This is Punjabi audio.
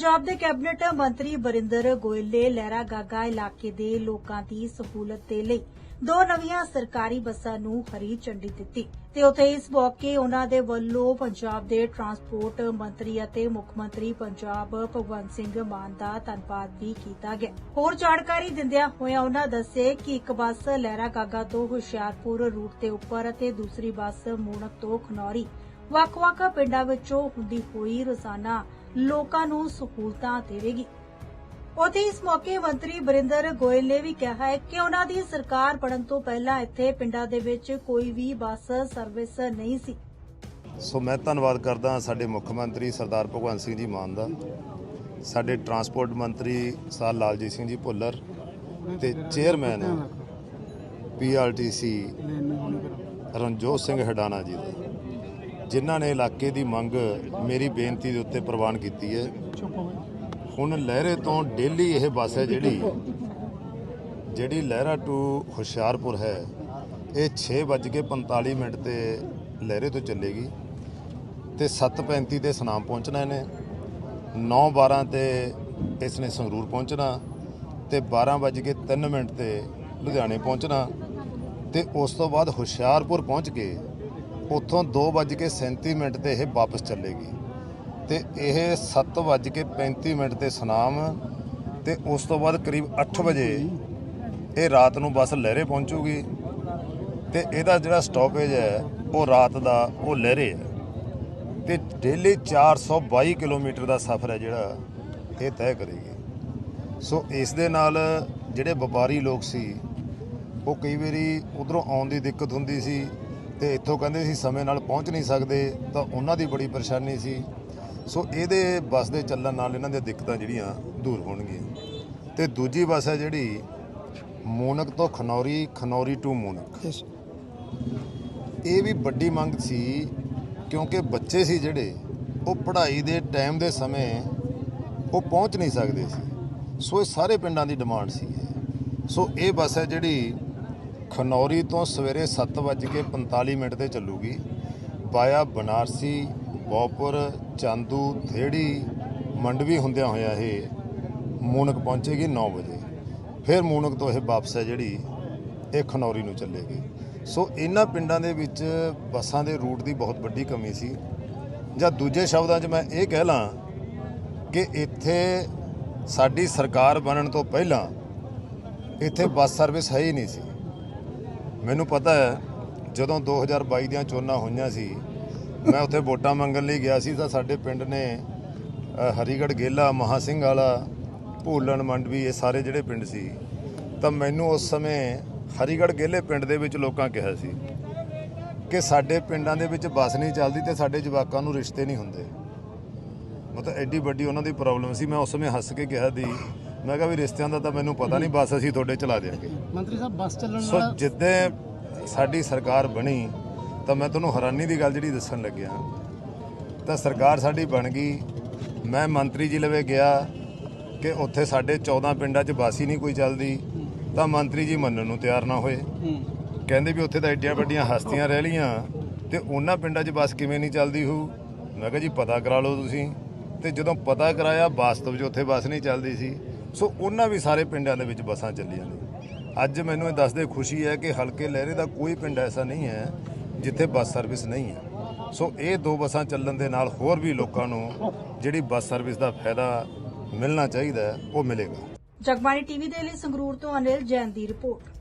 ਪੰਜਾਬ ਦੇ ਕੈਬਨਿਟ ਮੰਤਰੀ ਬਰਿੰਦਰ ਗੋਇਲ ਨੇ ਲਹਿਰਾ ਗਾਗਾ ਇਲਾਕੇ ਦੇ ਲੋਕਾਂ ਦੀ ਸਹੂਲਤ ਦੇ ਲਈ ਦੋ ਨਵੀਆਂ ਸਰਕਾਰੀ ਬੱਸਾਂ ਨੂੰ ਹਰੀ ਝੰਡੀ ਦਿੱਤੀ ਤੇ ਉੱਥੇ ਇਸ ਮੌਕੇ ਉਹਨਾਂ ਦੇ ਵੱਲੋਂ ਪੰਜਾਬ ਦੇ ਟਰਾਂਸਪੋਰਟ ਮੰਤਰੀ ਅਤੇ ਮੁੱਖ ਮੰਤਰੀ ਪੰਜਾਬ ਭਗਵੰਤ ਸਿੰਘ ਮਾਨ ਦਾ ਧੰਨਵਾਦ ਵੀ ਕੀਤਾ ਗਿਆ। ਹੋਰ ਜਾਣਕਾਰੀ ਦਿੰਦਿਆਂ ਹੋਇਆਂ ਉਹਨਾਂ ਦੱਸੇ ਕਿ ਇੱਕ ਬੱਸ ਲਹਿਰਾ ਗਾਗਾ ਤੋਂ ਹੁਸ਼ਿਆਰਪੁਰ ਰੂਟ ਤੇ ਉੱਪਰ ਅਤੇ ਦੂਸਰੀ ਬੱਸ ਮੂਣਕ ਤੋਂ ਖਨੌਰੀ ਵੱਖ-ਵੱਖ ਪਿੰਡਾਂ ਵਿੱਚੋਂ ਹੁੰਦੀ ਹੋਈ ਰੋਜ਼ਾਨਾ ਲੋਕਾਂ ਨੂੰ ਸਹੂਲਤਾਂ ਦੇਵੇਗੀ। ਉੱਥੇ ਇਸ ਮੌਕੇ ਮੰਤਰੀ ਬਰਿੰਦਰ ਗੋਇਲ ਨੇ ਵੀ ਕਿਹਾ ਹੈ ਕਿ ਉਹਨਾਂ ਦੀ ਸਰਕਾਰ ਬਣਨ ਤੋਂ ਪਹਿਲਾਂ ਇੱਥੇ ਪਿੰਡਾਂ ਦੇ ਵਿੱਚ ਕੋਈ ਵੀ ਬੱਸ ਸਰਵਿਸ ਨਹੀਂ ਸੀ। ਸੋ ਮੈਂ ਧੰਨਵਾਦ ਕਰਦਾ ਸਾਡੇ ਮੁੱਖ ਮੰਤਰੀ ਸਰਦਾਰ ਭਗਵੰਤ ਸਿੰਘ ਜੀ ਮਾਨ ਦਾ, ਸਾਡੇ ਟਰਾਂਸਪੋਰਟ ਮੰਤਰੀ ਸਰ ਲਾਲਜੀਤ ਸਿੰਘ ਜੀ ਭੁੱਲਰ ਤੇ ਚੇਅਰਮੈਨ ਪੀਆਰਟੀਸੀ ਰਣਜੋਤ ਸਿੰਘ ਹਡਾਣਾ ਜੀ ਦਾ। ਜਿਨ੍ਹਾਂ ਨੇ ਇਲਾਕੇ ਦੀ ਮੰਗ ਮੇਰੀ ਬੇਨਤੀ ਦੇ ਉੱਤੇ ਪ੍ਰਵਾਨ ਕੀਤੀ ਹੈ। ਹੁਣ ਲਹਿਰੇ ਤੋਂ ਡੇਲੀ ਇਹ ਬੱਸ ਹੈ ਜਿਹੜੀ ਜਿਹੜੀ ਲਹਿਰਾ ਟੂ ਹੁਸ਼ਿਆਰਪੁਰ ਹੈ, ਇਹ 6:45 ਮਿੰਟ ਤੇ ਲਹਿਰੇ ਤੋਂ ਚੱਲੇਗੀ ਤੇ 7:35 ਤੇ ਸਨਾਮ ਪਹੁੰਚਣਾ ਇਹਨੇ 9:12 ਤੇ ਇਸ ਨੇ ਸੰਗਰੂਰ ਪਹੁੰਚਣਾ ਤੇ 12:03 ਮਿੰਟ ਤੇ ਲੁਧਿਆਣੇ ਪਹੁੰਚਣਾ ਤੇ ਉਸ ਤੋਂ ਬਾਅਦ ਹੁਸ਼ਿਆਰਪੁਰ ਪਹੁੰਚ ਕੇ ਉੱਥੋਂ 2:37 ਮਿੰਟ ਤੇ ਇਹ ਵਾਪਸ ਚੱਲੇਗੀ। ਤੇ ਇਹ 7:35 ਮਿੰਟ ਤੇ ਸਨਾਮ ਤੇ ਉਸ ਤੋਂ ਬਾਅਦ ਕਰੀਬ 8 ਵਜੇ ਇਹ ਰਾਤ ਨੂੰ ਬੱਸ ਲਹਿਰੇ ਪਹੁੰਚੂਗੀ। ਤੇ ਇਹਦਾ ਜਿਹੜਾ ਸਟਾਪੇਜ ਹੈ, ਉਹ ਰਾਤ ਦਾ ਉਹ ਲਹਿਰੇ ਹੈ। ਤੇ ਡੇਲੀ 422 ਕਿਲੋਮੀਟਰ ਦਾ ਸਫ਼ਰ ਹੈ ਜਿਹੜਾ ਇਹ ਤੈਅ ਕਰੇਗੀ। ਸੋ ਇਸ ਦੇ ਨਾਲ ਜਿਹੜੇ ਵਪਾਰੀ ਲੋਕ ਸੀ, ਉਹ ਕਈ ਵਾਰੀ ਉਧਰੋਂ ਆਉਣ ਦੀ ਦਿੱਕਤ ਹੁੰਦੀ ਸੀ ਤੇ ਇੱਥੋਂ ਕਹਿੰਦੇ ਸੀ ਸਮੇਂ ਨਾਲ ਪਹੁੰਚ ਨਹੀਂ ਸਕਦੇ ਤਾਂ ਉਹਨਾਂ ਦੀ ਬੜੀ ਪਰੇਸ਼ਾਨੀ ਸੀ। ਸੋ ਇਹਦੇ ਬੱਸ ਦੇ ਚੱਲਣ ਨਾਲ ਇਹਨਾਂ ਦੀਆਂ ਦਿੱਕਤਾਂ ਜਿਹੜੀਆਂ ਦੂਰ ਹੋਣਗੀਆਂ। ਤੇ ਦੂਜੀ ਬੱਸ ਹੈ ਜਿਹੜੀ ਮੂਨਕ ਤੋਂ ਖਨੌਰੀ ਖਨੌਰੀ ਟੂ ਮੂਨਕ। ਇਹ ਵੀ ਵੱਡੀ ਮੰਗ ਸੀ ਕਿਉਂਕਿ ਬੱਚੇ ਸੀ ਜਿਹੜੇ ਉਹ ਪੜ੍ਹਾਈ ਦੇ ਟਾਈਮ ਦੇ ਸਮੇਂ ਉਹ ਪਹੁੰਚ ਨਹੀਂ ਸਕਦੇ ਸੀ। ਸੋ ਇਹ ਸਾਰੇ ਪਿੰਡਾਂ ਦੀ ਡਿਮਾਂਡ ਸੀ। ਸੋ ਇਹ ਬੱਸ ਹੈ ਜਿਹੜੀ ਖਨੌਰੀ ਤੋਂ ਸਵੇਰੇ 7:45 ਮਿੰਟ ਤੇ ਚੱਲੂਗੀ। ਵਾਇਆ ਬਨਾਰਸੀ, ਬੋਪੁਰ, ਚਾਂਦੂ, ਥੇੜੀ, ਮੰਡਵੀ ਹੁੰਦਿਆਂ ਹੋਇਆ ਇਹ ਮੂਨਕ ਪਹੁੰਚੇਗੀ 9 ਵਜੇ। ਫਿਰ ਮੂਨਕ ਤੋਂ ਇਹ ਵਾਪਸ ਹੈ ਜਿਹੜੀ ਇਹ ਖਨੌਰੀ ਨੂੰ ਚੱਲੇਗੀ। ਸੋ ਇਹਨਾਂ ਪਿੰਡਾਂ ਦੇ ਵਿੱਚ ਬੱਸਾਂ ਦੇ ਰੂਟ ਦੀ ਬਹੁਤ ਵੱਡੀ ਕਮੀ ਸੀ। ਜਾਂ ਦੂਜੇ ਸ਼ਬਦਾਂ 'ਚ ਮੈਂ ਇਹ ਕਹਿ ਲਾਂ ਕਿ ਇੱਥੇ ਸਾਡੀ ਸਰਕਾਰ ਬਣਨ ਤੋਂ ਪਹਿਲਾਂ ਇੱਥੇ ਬੱਸ ਸਰਵਿਸ ਹੈ ਹੀ ਨਹੀਂ ਸੀ। ਮੈਨੂੰ ਪਤਾ ਹੈ ਜਦੋਂ 2022 ਦੀਆਂ ਚੋਣਾਂ ਹੋਈਆਂ ਸੀ ਮੈਂ ਉੱਥੇ ਵੋਟਾਂ ਮੰਗਣ ਲਈ ਗਿਆ ਸੀ ਤਾਂ ਸਾਡੇ ਪਿੰਡ ਨੇ ਅ, ਹਰੀਗੜ੍ਹ ਗੇਲਾ ਮਹਾ ਸਿੰਘ ਵਾਲਾ ਭੂਲਣ ਮੰਡਵੀ ਇਹ ਸਾਰੇ ਜਿਹੜੇ ਪਿੰਡ ਸੀ ਤਾਂ ਮੈਨੂੰ ਉਸ ਸਮੇਂ ਹਰੀਗੜ੍ਹ ਗੇਲੇ ਪਿੰਡ ਦੇ ਵਿੱਚ ਲੋਕਾਂ ਕਿਹਾ ਸੀ ਕਿ ਸਾਡੇ ਪਿੰਡਾਂ ਦੇ ਵਿੱਚ ਬੱਸ ਨਹੀਂ ਚੱਲਦੀ ਤੇ ਸਾਡੇ ਜਵਾਕਾਂ ਨੂੰ ਰਿਸ਼ਤੇ ਨਹੀਂ ਹੁੰਦੇ। ਮਤਲਬ ਐਡੀ ਵੱਡੀ ਉਹਨਾਂ ਦੀ ਪ੍ਰੋਬਲਮ ਸੀ ਮੈਂ ਉਸ ਸਮੇਂ ਹੱਸ ਕੇ ਕਿਹਾ ਦੀ ਮੈਂ ਕਿਹਾ ਵੀ ਰਿਸ਼ਤਿਆਂ ਦਾ ਤਾਂ ਮੈਨੂੰ ਪਤਾ ਨਹੀਂ ਬੱਸ ਅਸੀਂ ਤੁਹਾਡੇ ਚਲਾ ਦਿਆਂਗੇ। ਮੰਤਰੀ ਸਾਹਿਬ ਬੱਸ ਚੱਲਣ ਸੋ ਵਾਲਾ ਜਿੱਦੇ ਸਾਡੀ ਸਰਕਾਰ ਬਣੀ ਤਾਂ ਮੈਂ ਤੁਹਾਨੂੰ ਹੈਰਾਨੀ ਦੀ ਗੱਲ ਜਿਹੜੀ ਦੱਸਣ ਲੱਗਿਆ। ਤਾਂ ਸਰਕਾਰ ਸਾਡੀ ਬਣ ਗਈ। ਮੈਂ ਮੰਤਰੀ ਜੀ ਲਵੇ ਗਿਆ ਕਿ ਉੱਥੇ ਸਾਡੇ 14 ਪਿੰਡਾਂ 'ਚ ਬੱਸ ਹੀ ਨਹੀਂ ਕੋਈ ਚੱਲਦੀ। ਤਾਂ ਮੰਤਰੀ ਜੀ ਮੰਨਣ ਨੂੰ ਤਿਆਰ ਨਾ ਹੋਏ। ਕਹਿੰਦੇ ਵੀ ਉੱਥੇ ਤਾਂ ਐਡੀਆਂ ਵੱਡੀਆਂ ਹਸਤੀਆਂ ਰਹਿ ਲੀਆਂ ਤੇ ਉਹਨਾਂ ਪਿੰਡਾਂ 'ਚ ਬੱਸ ਕਿਵੇਂ ਨਹੀਂ ਚੱਲਦੀ ਹੋਊ ਮੈਂ ਕਿਹਾ ਜੀ ਪਤਾ ਕਰਾ ਲਓ ਤੁਸੀਂ। ਤੇ ਜਦੋਂ ਪਤਾ ਕਰਾਇਆ ਵਾਸਤਵ 'ਚ ਉੱਥੇ ਬੱਸ ਨਹੀਂ ਚੱਲਦੀ ਸੀ। ਸੋ ਉਹਨਾਂ ਵੀ ਸਾਰੇ ਪਿੰਡਾਂ ਦੇ ਵਿੱਚ ਬੱਸਾਂ ਚੱਲੀਆਂ ਨੇ। ਅੱਜ ਮੈਨੂੰ ਇਹ ਦੱਸਦੇ ਖੁਸ਼ੀ ਹੈ ਕਿ ਹਲਕੇ ਲਹਿਰੇ ਦਾ ਕੋਈ ਪਿੰਡ ਐਸਾ ਨਹੀਂ ਹੈ ਜਿੱਥੇ ਬੱਸ ਸਰਵਿਸ ਨਹੀਂ ਹੈ। ਸੋ ਇਹ ਦੋ ਬੱਸਾਂ ਚੱਲਣ ਦੇ ਨਾਲ ਹੋਰ ਵੀ ਲੋਕਾਂ ਨੂੰ ਜਿਹੜੀ ਬੱਸ ਸਰਵਿਸ ਦਾ ਫਾਇਦਾ ਮਿਲਣਾ ਚਾਹੀਦਾ ਉਹ ਮਿਲੇਗਾ। ਜਗਬਾਣੀ ਟੀਵੀ ਦੇ ਲਈ ਸੰਗਰੂਰ ਤੋਂ ਅਨਿਲ ਜੈਨ ਦੀ ਰਿਪੋਰਟ।